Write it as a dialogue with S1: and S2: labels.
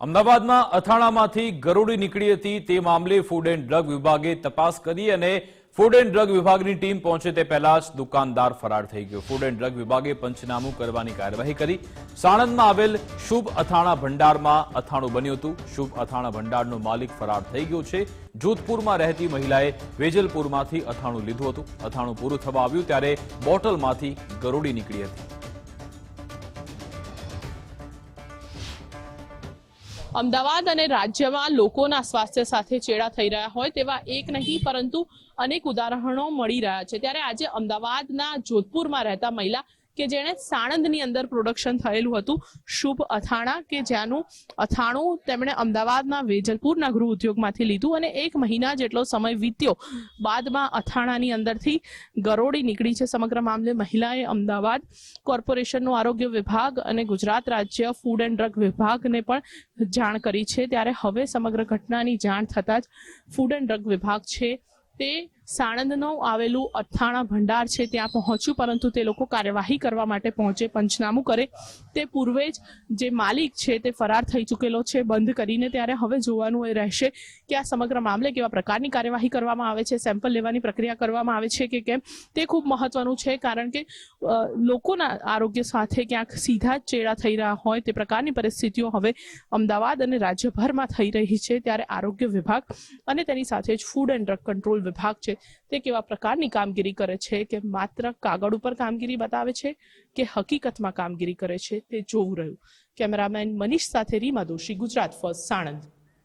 S1: અમદાવાદમાં અથાણામાંથી ગરોળી નીકળી હતી. તે મામલે ફૂડ એન્ડ ડ્રગ વિભાગે તપાસ કરી અને ફૂડ એન્ડ ડ્રગ વિભાગની ટીમ પહોંચે તે પહેલા જ દુકાનદાર ફરાર થઈ ગયો. ફૂડ એન્ડ ડ્રગ વિભાગે પંચનામું કરવાની કાર્યવાહી કરી. સાણંદમાં આવેલ શુભ અથાણા ભંડારમાં અથાણું બન્યું હતું. શુભ અથાણા ભંડારનો માલિક ફરાર થઈ ગયો છે. જોધપુરમાં રહેતી મહિલાએ વેજલપુરમાંથી અથાણું લીધું હતું. અથાણું પૂરું થવા આવ્યું ત્યારે બોટલમાંથી ગરોળી નીકળી હતી.
S2: અમદાવાદ અને રાજ્યમાં લોકોના સ્વાસ્થ્ય સાથે ચેડા થઈ રહ્યા હોય તેવા એક નહીં, પરંતુ અનેક ઉદાહરણો મળી રહ્યા છે. ત્યારે આજે અમદાવાદના જોધપુરમાં રહેતા મહિલા કે જેણે સાણંદની અંદર પ્રોડક્શન થયેલું હતું, શુભ અથાણા કે જેનું અથાણું તેમણે અમદાવાદના વેજલપુરના ગૃહ ઉદ્યોગમાંથી લીધું અને એક મહિના જેટલો સમય વીત્યો બાદમાં અથાણાની અંદરથી ગરોળી નીકળી છે સમગ્ર મામલે. મહિલાએ અમદાવાદ કોર્પોરેશનનું આરોગ્ય વિભાગ અને ગુજરાત રાજ્ય ફૂડ એન્ડ ડ્રગ વિભાગને પણ જાણ કરી છે. ત્યારે હવે સમગ્ર ઘટનાની જાણ થતાં જ ફૂડ એન્ડ ડ્રગ વિભાગ છે તે સાણંદનો આવેલું અથાણા ભંડાર છે ત્યાં પહોંચ્યું, પરંતુ તે લોકો કાર્યવાહી કરવા માટે પહોંચે, પંચનામું કરે. તે પૂર્વે જ જે માલિક છે તે ફરાર થઈ ચૂકેલો છે, બંધ કરીને ત્યારે હવે જોવાનું એ રહેશે કે આ સમગ્ર મામલે કેવા પ્રકારની કાર્યવાહી કરવામાં આવે છે, સેમ્પલ લેવાની પ્રક્રિયા કરવામાં આવે છે કે કેમ? તે ખૂબ મહત્વનું છે કારણ કે લોકોના આરોગ્ય સાથે ક્યાંક સીધા જ ચેડા થઈ રહ્યા હોય તે પ્રકારની પરિસ્થિતિઓ હવે અમદાવાદ અને રાજ્યભરમાં થઈ રહી છે. ત્યારે આરોગ્ય વિભાગ અને તેની સાથે જ ફૂડ એન્ડ ડ્રગ કંટ્રોલ વિભાગ છે તે કેવા પ્રકારની કામગીરી કરે છે કે માત્ર કાગળ ઉપર કામગીરી બતાવે છે કે હકીકતમાં કામગીરી કરે છે તે જોવું રહ્યું. કેમેરામેન મનીષ સાથે રીમા દોશી, ગુજરાત ફર્સ્ટ, સાણંદ.